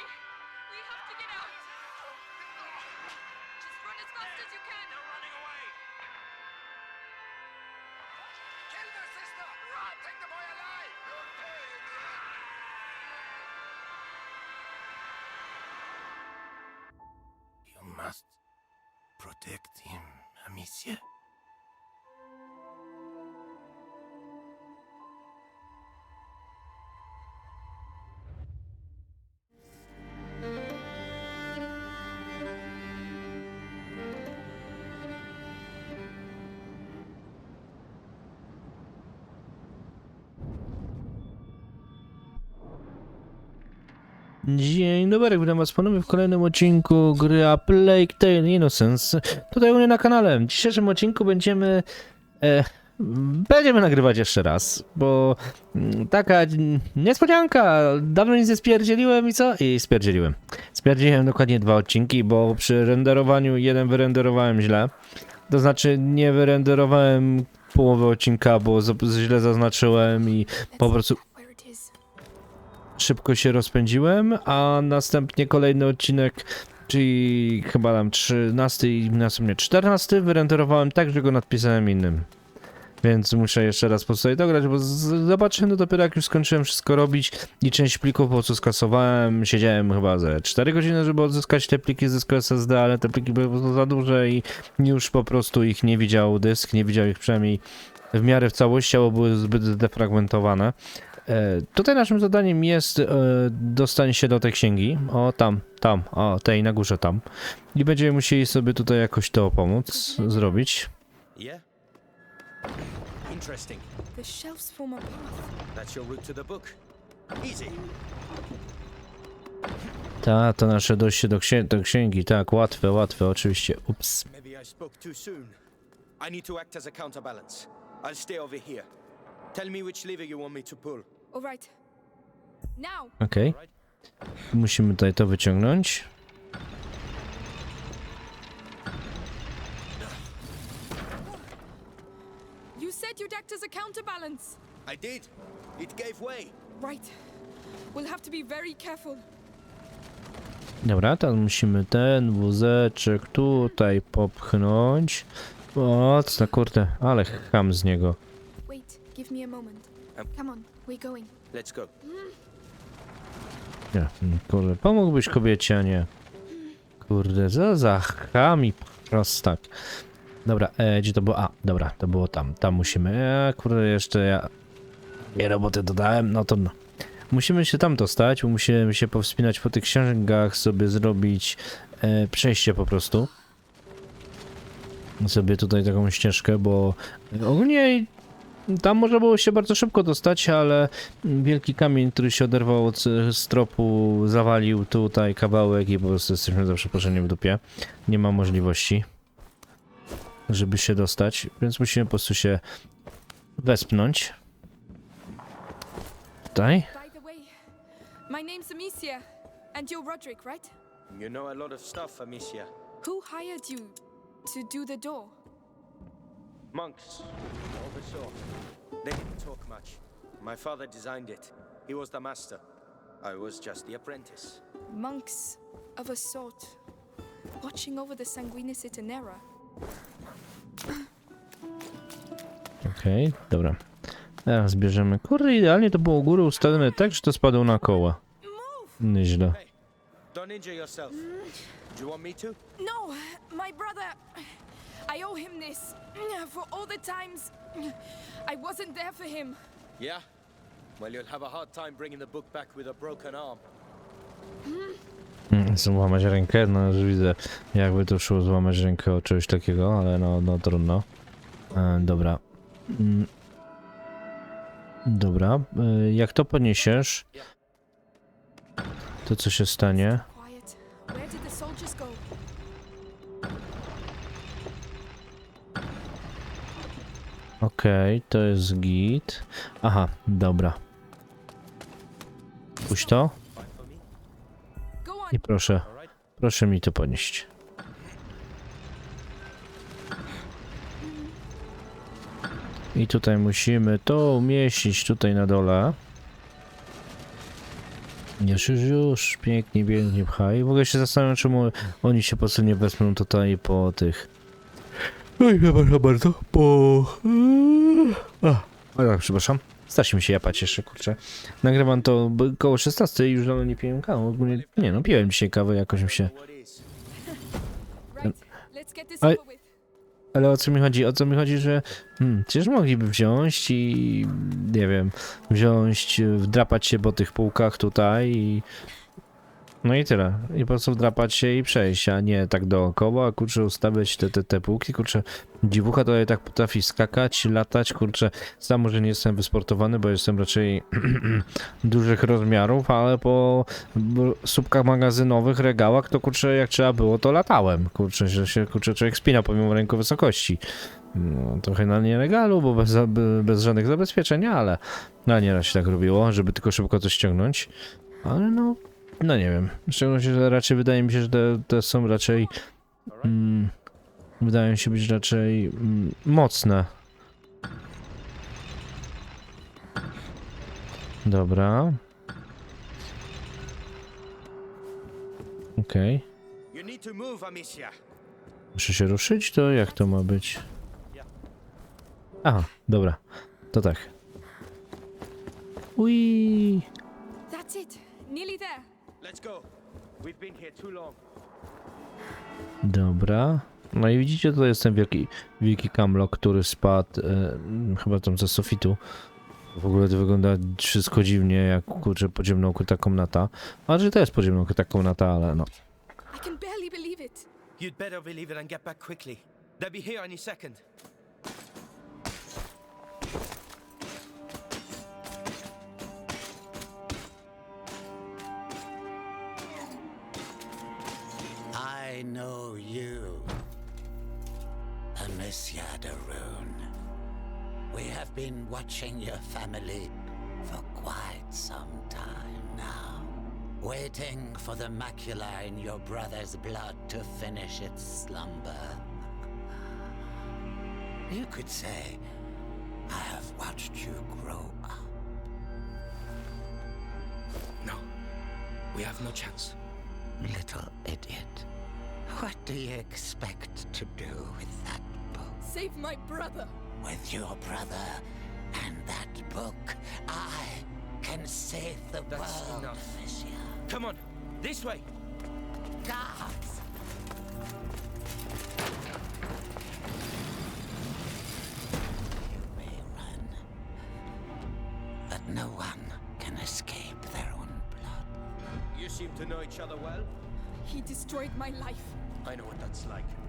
We have to get out. Just run as fast as you can. They're running away. Kill their sister! Run! Take the boy Dzień dobry, witam was ponownie w kolejnym odcinku gry A Plague Tale Innocence. Tutaj u mnie na kanale. W dzisiejszym odcinku będziemy... E, będziemy nagrywać jeszcze raz, bo mm, taka niespodzianka. Dawno nic nie spierdzieliłem i co? I spierdzieliłem. Spierdzieliłem dokładnie dwa odcinki, bo przy renderowaniu jeden wyrenderowałem źle. To znaczy nie wyrenderowałem połowy odcinka, bo źle zaznaczyłem i po prostu. Szybko się rozpędziłem, a następnie kolejny odcinek, czyli chyba tam 13 i następnie 14 wyrenderowałem tak, że go nadpisałem innym. Więc muszę jeszcze raz po sobie dograć, bo zobaczyłem no dopiero jak już skończyłem wszystko robić i część plików po prostu skasowałem. Siedziałem chyba ze 4 godziny, żeby odzyskać te pliki z dysku SSD, ale te pliki były po prostu za duże i już po prostu ich nie widział dysk, nie widział ich przynajmniej w miarę w całości, albo były zbyt zdefragmentowane. E, Tutaj naszym zadaniem jest e, dostanie się do tej księgi. O, tam, tam, o, tej na górze tam. I będziemy musieli sobie tutaj jakoś to pomóc zrobić. Yeah? Interesting. The shelves form a path. That's your route to the book. Easy. Ta, to nasze dojście do, księ do księgi, tak, łatwe, łatwe, oczywiście. Ups. Maybe I spoke too soon. I need to act as a counterbalance. I'll stay over here. Tell me which lever you want me to pull. Okej. Musimy tutaj to wyciągnąć. You said you'd act as a counterbalance. I did. It gave way. Right. We'll have to be very careful. Dobra, teraz musimy ten wózeczek tutaj popchnąć. O, co kurde, ale cham z niego. Wait, give me a moment. Come on, we're going. Let's go. Nie, kurde, pomógłbyś kobiecie, a nie. Kurde, co za chami prostak. Dobra, e, gdzie to było? A, dobra, to było tam. Tam musimy. E, kurde, jeszcze ja. Nie roboty dodałem, no to no. Musimy się tam dostać, bo musimy się powspinać po tych księgach, sobie zrobić e, przejście po prostu. Sobie tutaj taką ścieżkę, bo ogólnie tam można było się bardzo szybko dostać, ale wielki kamień, który się oderwał od e, stropu, zawalił tutaj kawałek i po prostu jesteśmy za przeproszeniem w dupie. Nie ma możliwości, żeby się dostać, więc musimy po prostu się wespnąć. Tutaj. My name's Amicia, and you're Roderick, right? You know a lot of stuff, Amicia. Who hired you to do the door? Monks. Sort. They didn't talk much. My father designed it. He was the master. I was just the apprentice. Monks of a sort, watching over the Sanguinis Itinera. Okej, dobra. Teraz bierzemy. Kurde, idealnie to było u góry ustawione tak, że to spadło na koła. Nieźle. Hey, don't injure yourself. Do you want me to? No, my brother. I owe him this for all the times I wasn't there for him. Yeah? Well, you'll have a hard time bringing the book back with a broken arm. Mm, Złamać rękę, no już widzę, jakby to szło złamać rękę o czegoś takiego, ale no, no trudno. E, dobra. Mm. Dobra, e, jak to podniesiesz, to co się stanie? Okej, to jest git. Aha, dobra. Puść to i proszę, proszę mi to podnieść. I tutaj musimy to umieścić tutaj na dole. Już, już, już, pięknie, pięknie pchaj. W ogóle się zastanawiam, czemu oni się po prostu nie wezmą tutaj po tych... Oj, przepraszam bardzo, po... A, a tak, przepraszam. Starsi mi się japać jeszcze, kurczę. Nagrywam to koło 16 i już dawno nie piłem kawy. Ogólnie, nie no, piłem dzisiaj kawę, jakoś mi się... With. Ale o co mi chodzi? O co mi chodzi, że hmm, przecież mogliby wziąć i nie wiem, wziąć, e, wdrapać się po tych półkach tutaj i no i tyle. I po prostu wdrapać się i przejść, a nie tak dookoła, kurczę, ustawiać te, te, te półki, kurczę, dziwucha tutaj tak potrafi skakać, latać, kurczę, sam może nie jestem wysportowany, bo jestem raczej dużych rozmiarów, ale po słupkach magazynowych, regałach, to kurczę, jak trzeba było, to latałem, kurczę, że się, kurczę, człowiek spina pomimo ręku wysokości. No, trochę na nielegalu, bo bez, bez żadnych zabezpieczeń, ale no nieraz się tak robiło, żeby tylko szybko coś ściągnąć. Ale no, no nie wiem. W szczególności, że raczej wydaje mi się, że te, te są raczej mm, wydają się być raczej mm, mocne. Dobra. Okej. Amicia. Muszę się ruszyć, to jak to ma być? Aha, dobra. To tak. Ui. That's it. Nearly there. Let's go. We've been here too long. Dobra. No i widzicie, to jest ten wielki, wielki kamlok, który spadł e, chyba tam ze sufitu. W ogóle to wygląda wszystko dziwnie, jak kurczę podziemna ukryta komnata. A że to jest podziemna ukryta komnata, ale no. I can barely believe it. You'd better believe it and get back quickly. They'll be here any second. Know you, Amicia Daroon. We have been watching your family for quite some time now, waiting for the macula in your brother's blood to finish its slumber. You could say, I have watched you grow up. No. We have no chance. Little idiot. What do you expect to do with that book? Save my brother. With your brother and that book, I can save the That's world, enough. Amicia. Come on. This way. Guards! You may run, but no one can escape their own blood. You seem to know each other well. He destroyed my life. I know what that's like.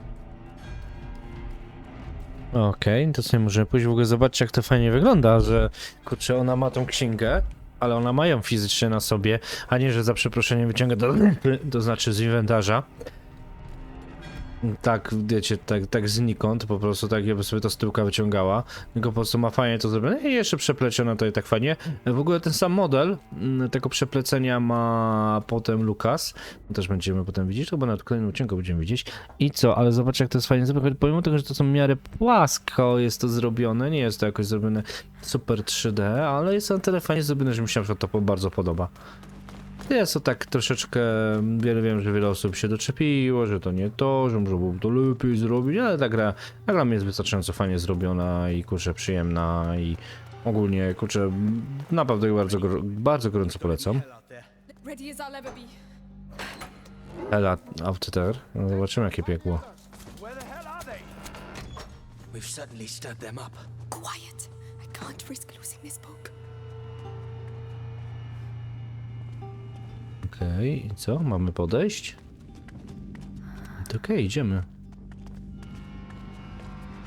Okej, to sobie możemy pójść w ogóle zobaczyć jak to fajnie wygląda, że kurczę, ona ma tą księgę, ale ona ma ją fizycznie na sobie, a nie, że za przeproszeniem wyciąga to, to znaczy z inwentarza. Tak, wiecie, tak, tak znikąd, po prostu tak jakby sobie to z tyłka wyciągała, tylko po prostu ma fajnie to zrobione i jeszcze przeplecione to i tak fajnie. W ogóle ten sam model mm, tego przeplecenia ma potem Lukas, też będziemy potem widzieć, to bo na kolejnym odcinku będziemy widzieć. I co, ale zobacz jak to jest fajnie zrobione, pomimo tego, że to są w miarę płasko jest to zrobione, nie jest to jakoś zrobione super 3D, ale jest na tyle fajnie zrobione, że mi się na przykład to bardzo podoba. Jest to tak troszeczkę, wiele wiem, że wiele osób się doczepiło, że to nie to, że można było to lepiej zrobić, ale ta gra, ta gra jest wystarczająco fajnie zrobiona i kurczę przyjemna i ogólnie kurczę naprawdę bardzo, bardzo gorąco polecam. Hell out there. Ready as I'll ever be. Ela Outer, no zobaczymy jakie piekło. We've suddenly stirred them up. Quiet. I can't risk losing this book. Okej, i co? Mamy podejść? Okej, idziemy.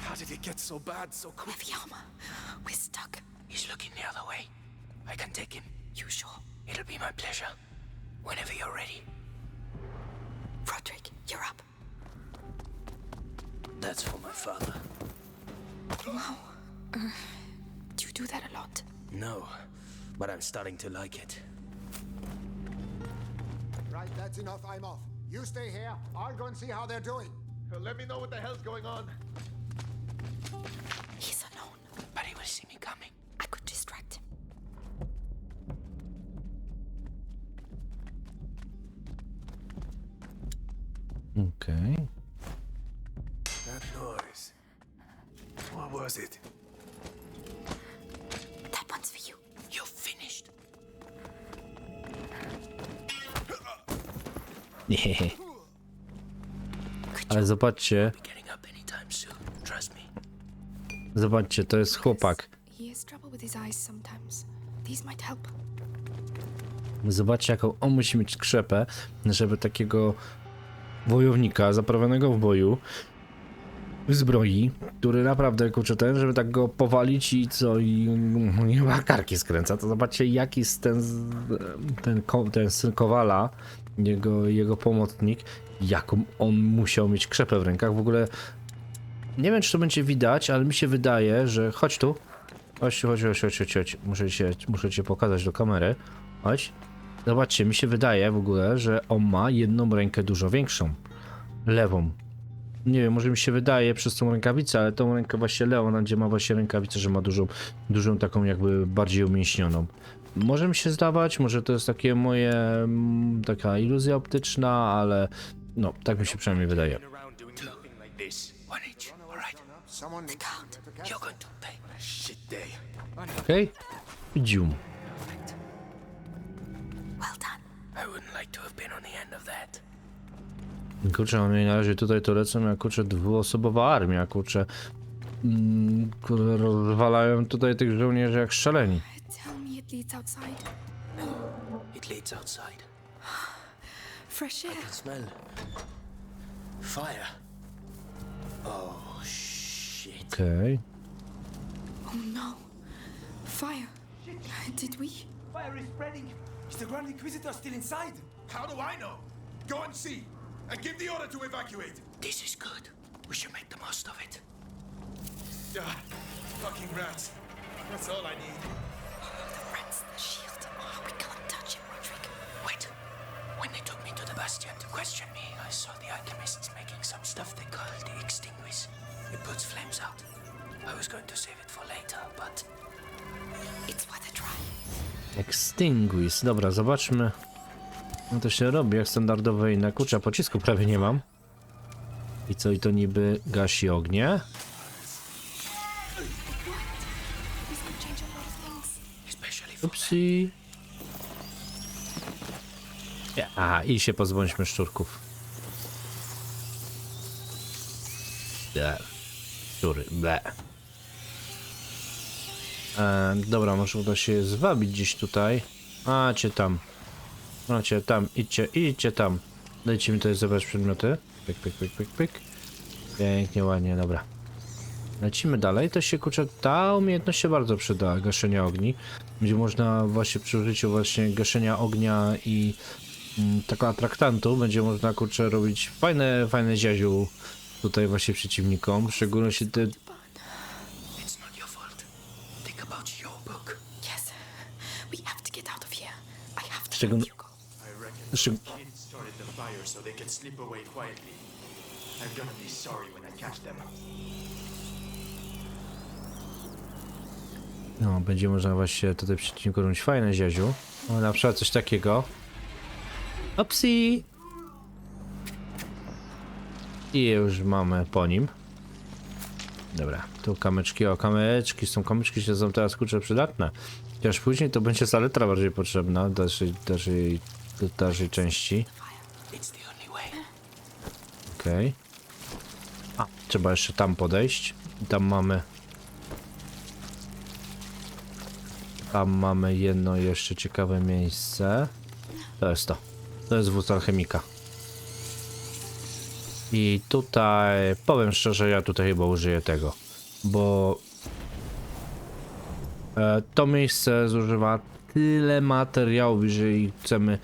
How did it get so bad so quick? We're stuck. He's looking the other way. I can take him. You sure? It'll be my pleasure. Whenever you're ready. Roderick, you're up. That's for my father. Wow. Uh, do you do that a lot? No, but I'm starting to like it. Right, that's enough. I'm off. You stay here. I'll go and see how they're doing. Let me know what the hell's going on. He's alone. But he will see me Ale zobaczcie, zobaczcie, to jest chłopak. Zobaczcie, jaką on musi mieć krzepę, żeby takiego wojownika zaprawionego w boju zbroi, który naprawdę kurczę ten, żeby tak go powalić i co, i nie chyba karki skręca, to zobaczcie jaki jest ten, ten, ten syn Kowala, jego, jego pomocnik, jaką on musiał mieć krzepę w rękach, w ogóle nie wiem czy to będzie widać, ale mi się wydaje, że chodź tu, chodź, chodź, chodź, chodź, chodź, chodź. Muszę, cię, muszę cię pokazać do kamery, chodź. Zobaczcie, mi się wydaje w ogóle, że on ma jedną rękę dużo większą. Lewą. Nie wiem, może mi się wydaje przez tą rękawicę, ale tą rękę właśnie tam gdzie ma właśnie rękawicę, że ma dużą, dużą taką jakby bardziej umięśnioną. Może mi się zdawać, może to jest takie moje, mm, taka iluzja optyczna, ale no, tak mi się przynajmniej wydaje. Around doing nothing Kurczę, oni na razie tutaj to lecą jak kurczę dwuosobowa armia, kurczę. Mm, kurczę, rozwalają tutaj tych żołnierzy jak szaleni. Tell me it leads outside. It leads outside. Fresh air. Smell. Fire. Oh, shit. Okej. Oh no. Fire. Did we? Fire is spreading. Is the Grand Inquisitor still inside? How do I know? Go and see. And give the order to evacuate. This is good. We should make the most of it. Ah, fucking rats. That's all I need. The rats the shield. Oh, we can't touch it, Roderick. Wait. When they took me to the Bastion to question me, I saw the alchemists making some stuff they call the Extinguish. It puts flames out. I was going to save it for later, but It's worth a try. Extinguish. Dobra, zobaczmy. No to się robi jak standardowe inne. Kurczę, pocisku prawie nie mam. I co, i to niby gasi ognie? Upsi. Aha, i się pozbądźmy szczurków. Ble. Szczury, ble. E, dobra, może uda się zwabić gdzieś tutaj. A, cię tam. Cię tam, idźcie, idźcie tam. Dajcie mi tutaj zebrać przedmioty. Pyk, pyk, pyk, pyk, pyk. Pięknie, ładnie, dobra. Lecimy dalej, to się kurczę, ta umiejętność się bardzo przyda, gaszenia ogni. Będzie można właśnie przy użyciu właśnie gaszenia ognia i mm, takiego atraktantu będzie można kurczę robić fajne, fajne ziaziu tutaj właśnie przeciwnikom, w szczególności te, Szczególnie- no, będzie można właśnie tutaj przeciwniku robić fajne ziaziu. O, na przykład coś takiego. Opsi! I już mamy po nim. Dobra, tu kamyczki, o kamyczki, są kamyczki się są teraz kurczę przydatne. Chociaż później to będzie saletra bardziej potrzebna w dalszej, dalszej, dalszej części. Okej. A, trzeba jeszcze tam podejść. I tam mamy. Tam mamy jedno jeszcze ciekawe miejsce. To jest to. To jest wóz alchemika. I tutaj powiem szczerze, ja tutaj chyba użyję tego, bo e, to miejsce zużywa tyle materiałów, jeżeli chcemy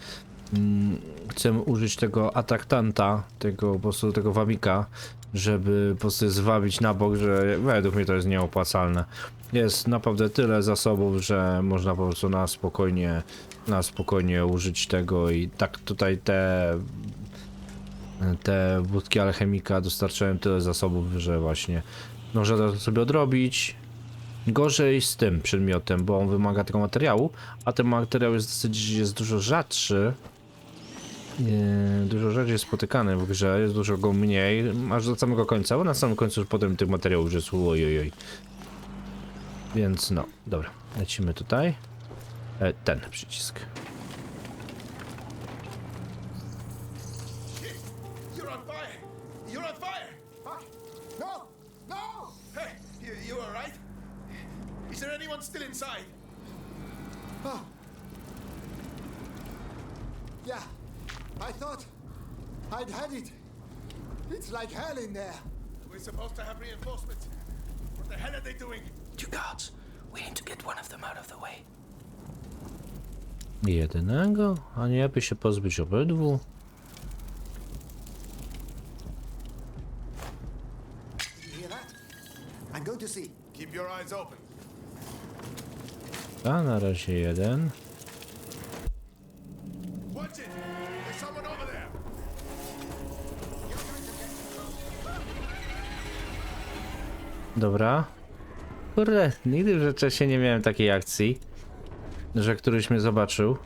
mm, chcemy użyć tego atraktanta, tego po prostu tego wabika, żeby po prostu zwabić na bok, że według mnie to jest nieopłacalne. Jest naprawdę tyle zasobów, że można po prostu na spokojnie, na spokojnie użyć tego i tak tutaj te te wódki alchemika dostarczają tyle zasobów, że właśnie można to sobie odrobić. Gorzej z tym przedmiotem, bo on wymaga tego materiału, a ten materiał jest dosyć jest dużo rzadszy e, dużo rzadziej spotykany w grze, jest dużo go mniej, aż do samego końca, bo na samym końcu potem tych materiałów jest ojojoj. Więc no, dobra, lecimy tutaj. E, ten przycisk. Oh. Yeah, I thought I'd had it. It's like hell in there. We're supposed to have reinforcements. What the hell are they doing? Two guards. We need to get one of them out of the way. Jedynego? A nie by się pozbyć obydwu? Did you hear that? I'm going to see. Keep your eyes open. A na razie jeden. Dobra. Kurde, nigdy w rzeczy nie miałem takiej akcji, że któryś mnie zobaczył.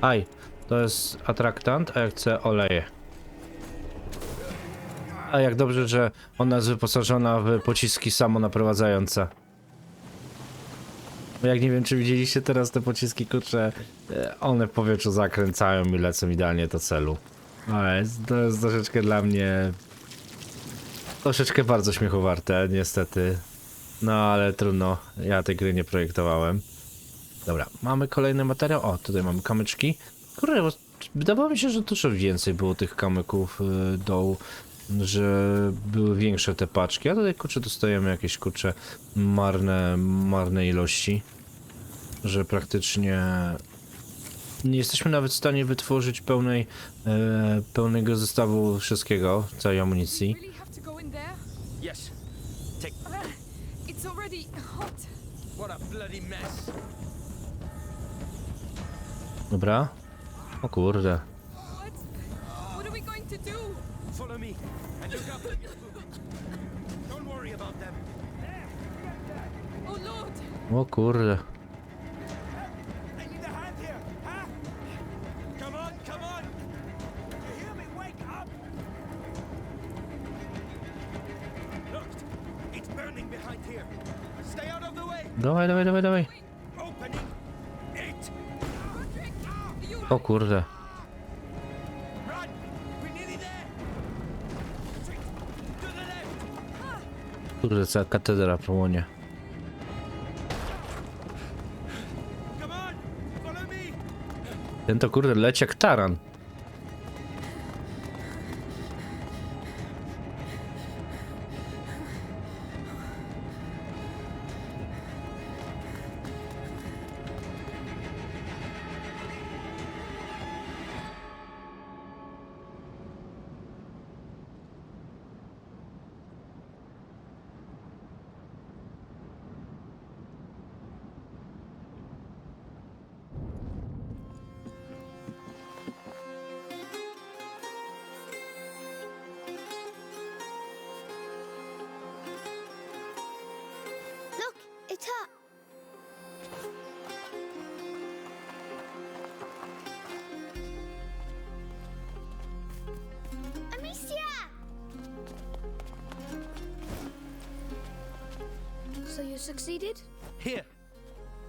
Aj, to jest atraktant, a ja chcę oleje. A jak dobrze, że ona jest wyposażona w pociski samonaprowadzające. Jak nie wiem, czy widzieliście teraz te pociski, kurczę, e, one w powietrzu zakręcają i lecą idealnie do celu. Ale to jest troszeczkę dla mnie Troszeczkę bardzo śmiechowarte, niestety. No ale trudno, ja tej gry nie projektowałem. Dobra, mamy kolejny materiał. O, tutaj mamy kamyczki. Kurde, bo wydawało mi się, że dużo więcej było tych kamyków y, dołu, że były większe te paczki, a tutaj kurczę dostajemy jakieś kurczę marne, marne ilości, że praktycznie nie jesteśmy nawet w stanie wytworzyć pełnej, e, pełnego zestawu wszystkiego, całej amunicji. Go in there? Yes. Take. Uh, it's already hot. What a bloody mess. Dobra. O kurde. What? What are we going to do? Follow me and look food. Don't worry about them. Oh Lord! O kurde. Dawaj, dawaj, dawaj, dawaj. O kurde. Kurde, cała katedra płonie. Ten to kurde leci jak taran. You succeeded? Here.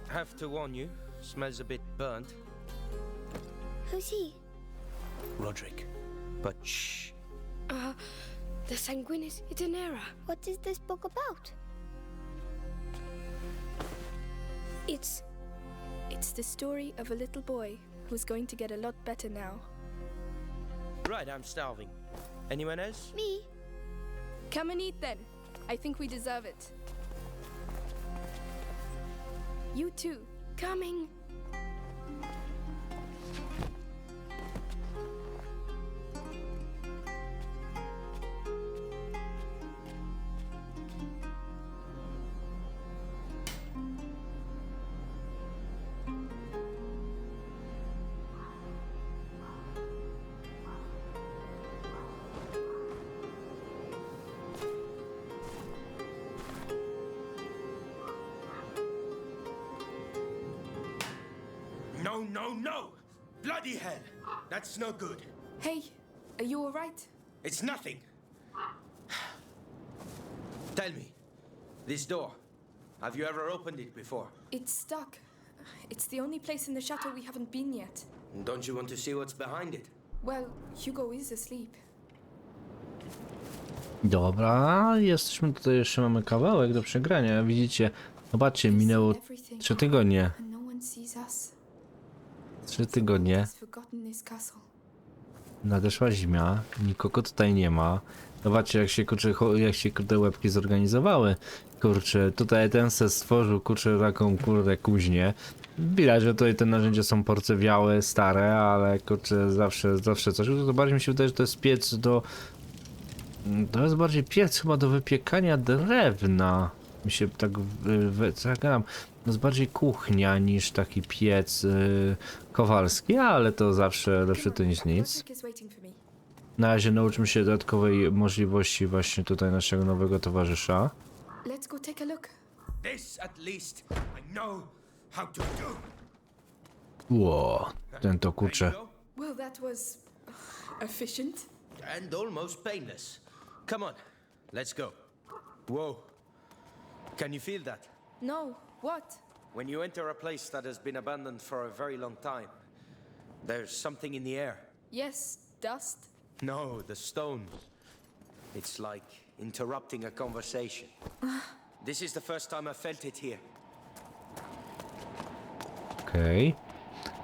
Have to warn you. Smells a bit burnt. Who's he? Roderick. But shh. Uh, the Sanguinis Itinera. What is this book about? It's. It's the story of a little boy who's going to get a lot better now. Right, I'm starving. Anyone else? Me? Come and eat then. I think we deserve it. You too. Coming. No, no, no! Bloody hell! That's no good. Hey, are you alright? It's nothing. Tell me, this door, have you ever opened it before? It's stuck. It's the only place in the chateau we haven't been yet. Don't you want to see what's behind it? Well, Hugo is asleep. Dobra, jesteśmy tutaj, jeszcze mamy kawałek do przegrania. Widzicie, zobaczcie, minęło Everything. 3 tygodnie. 3 tygodnie. Nadeszła zima, nikogo tutaj nie ma. Zobaczcie, jak się kurczę, jak się kurde łebki zorganizowały. Kurczę, tutaj ten se stworzył kurczę taką kurde kuźnię. Widać, że tutaj te narzędzia są porcewiałe, stare, ale kurczę zawsze, zawsze coś. To bardziej mi się wydaje, że to jest piec do... To jest bardziej piec chyba do wypiekania drewna. Mi się tak wy- To jest bardziej kuchnia niż taki piec yy, kowalski, ale to zawsze lepsze to niż nic. Na razie nauczymy się dodatkowej możliwości właśnie tutaj naszego nowego towarzysza. Let's go take a look. This, at least, I know how to do. Ło, ten to kurczę. Well, that was uh, efficient. And almost painless. Come on, let's go. Whoa. Can you feel that? No, what? When you enter a place that has been abandoned for a very long time, there's something in the air. Yes, dust. No, the stones. It's like interrupting a conversation. this is the first time I felt it here. Okej.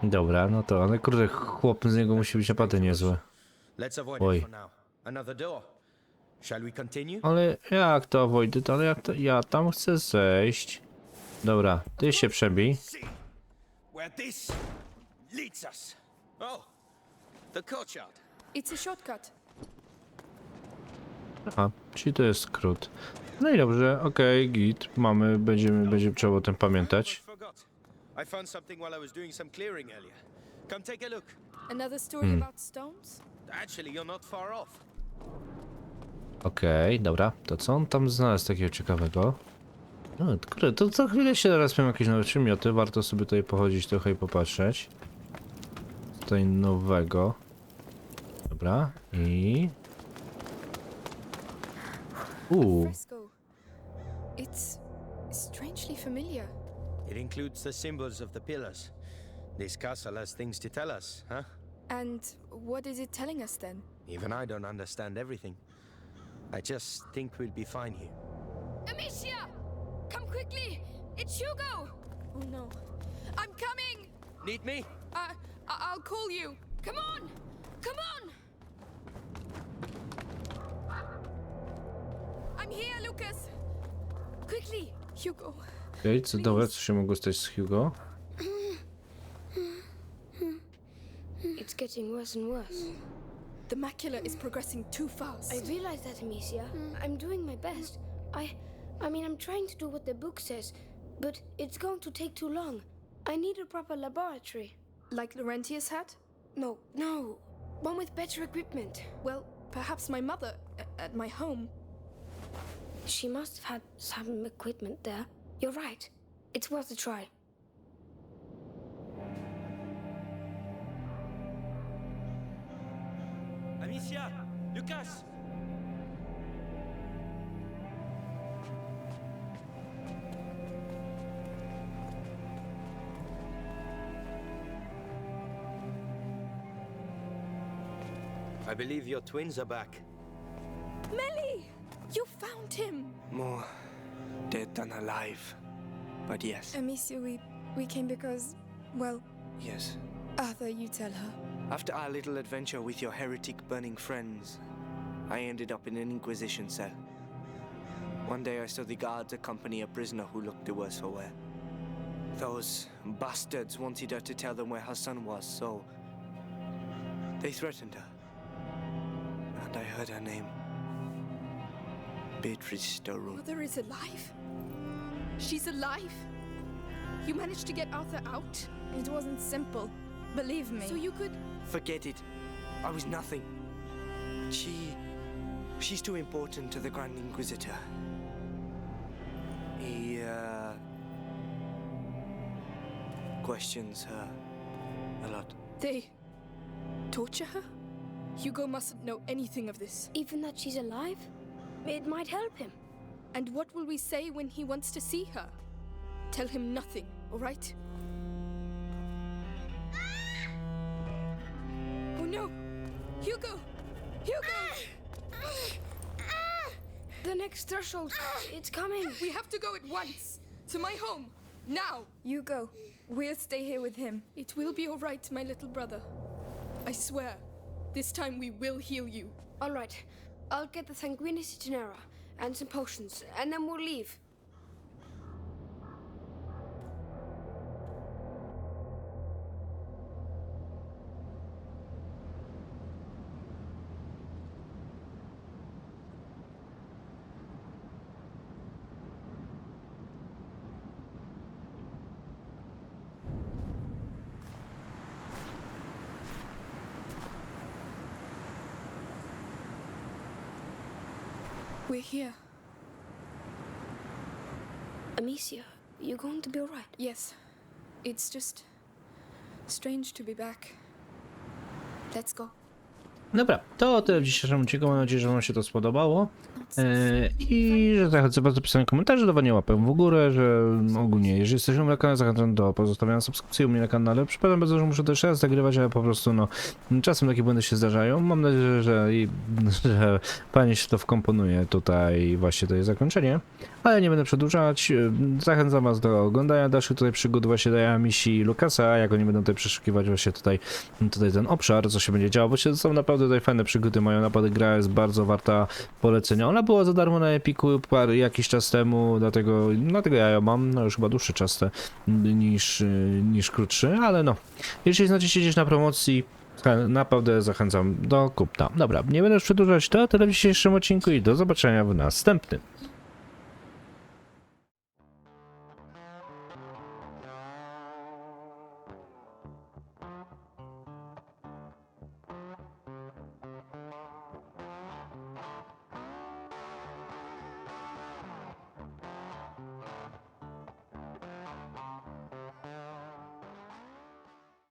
Dobra, no to, ale kurde, chłop z niego musi być naprawdę niezły. Let's avoid Oj. it for now. Another door. Shall we continue? Ale jak to, Wojdy, ale jak to, ja tam chcę zejść. Dobra, ty się przebij. Oh. It's a shortcut. Aha, czyli to jest skrót. No i dobrze, okej, git, mamy, będziemy, będzie trzeba o tym pamiętać. I found something while I was doing some clearing earlier. Come take a look. Another story about stones? Actually, you're not far off. Okej, dobra, to co on tam znalazł takiego ciekawego? No, kurde, to co chwilę się teraz mam jakieś nowe przymioty, warto sobie tutaj pochodzić trochę i popatrzeć. Co Tutaj nowego. Dobra, i... Uuu, Fresco. It's strangely familiar. It includes the symbols of the pillars. This castle has things to tell us, huh? And what is it telling us then? Even I don't understand everything. I just think we'll be fine here. Amicia! Come quickly! It's Hugo! Oh no. I'm coming! Need me? Uh, I- I'll call you. Come on! Come on! I'm here, Lucas! Quickly, Hugo. okej, co dobra, co się mogło stać z Hugo? It's getting worse and worse. The macula is progressing too fast. I realize that, Amicia. I'm doing my best. I I mean I'm trying to do what the book says, but it's going to take too long. I need a proper laboratory. like Laurentius had? No, no. One with better equipment. Well, perhaps my mother at my home. She must have had some equipment there. You're right. It's worth a try. Amicia! Lucas! I believe your twins are back. Melly! You found him! More dead than alive. But yes, Amicia, we, we came because, well, yes. Arthur, you tell her. After our little adventure with your heretic burning friends, I ended up in an Inquisition cell. One day I saw the guards accompany a prisoner who looked the worse for wear. Those bastards wanted her to tell them where her son was, so they threatened her. And I heard her name. Beatrice Storrow. Mother is alive? She's alive? You managed to get Arthur out? It wasn't simple. Believe me. So you could. Forget it. I was nothing. She. She's too important to the Grand Inquisitor. He, uh. questions her a lot. They torture her? Hugo mustn't know anything of this. Even that she's alive? It might help him. And what will we say when he wants to see her? Tell him nothing, all right? Oh no! Hugo! Hugo! The next threshold. It's coming. We have to go at once! To my home! Now! You go. We'll stay here with him. It will be all right, my little brother. I swear. This time we will heal you. All right. I'll get the Sanguinis Genera and some potions, and then we'll leave. We're here. Amicia, you're going to be all right. Yes. It's just strange to be back. Let's go. Dobra, to tyle w dzisiejszym odcinku. Mam nadzieję, że Wam się to spodobało. E, I że zachęcam Was do pisania komentarzy, dawania łapę w górę, że ogólnie, jeżeli jesteśmy na kanale, zachęcam do pozostawiania subskrypcji u mnie na kanale. Przypadam bardzo, że muszę też raz nagrywać, ale po prostu no, czasem takie błędy się zdarzają. Mam nadzieję, że, i- że Pani się to wkomponuje tutaj właśnie to jest zakończenie. Ale nie będę przedłużać. Zachęcam Was do oglądania dalszych tutaj przygód właśnie Daja Misi i Lukasa, jak oni będą tutaj przeszukiwać właśnie tutaj, tutaj ten obszar, co się będzie działo, bo się są naprawdę tutaj fajne przygody mają, naprawdę gra jest bardzo warta polecenia. Ona była za darmo na Epiku par, jakiś czas temu, dlatego, dlatego ja ją mam, no już chyba dłuższy czas te, niż, y, niż krótszy, ale no, jeśli znajdziecie gdzieś na promocji, naprawdę zachęcam do kupna. Dobra, nie będę już przedłużać, to tyle w dzisiejszym odcinku i do zobaczenia w następnym.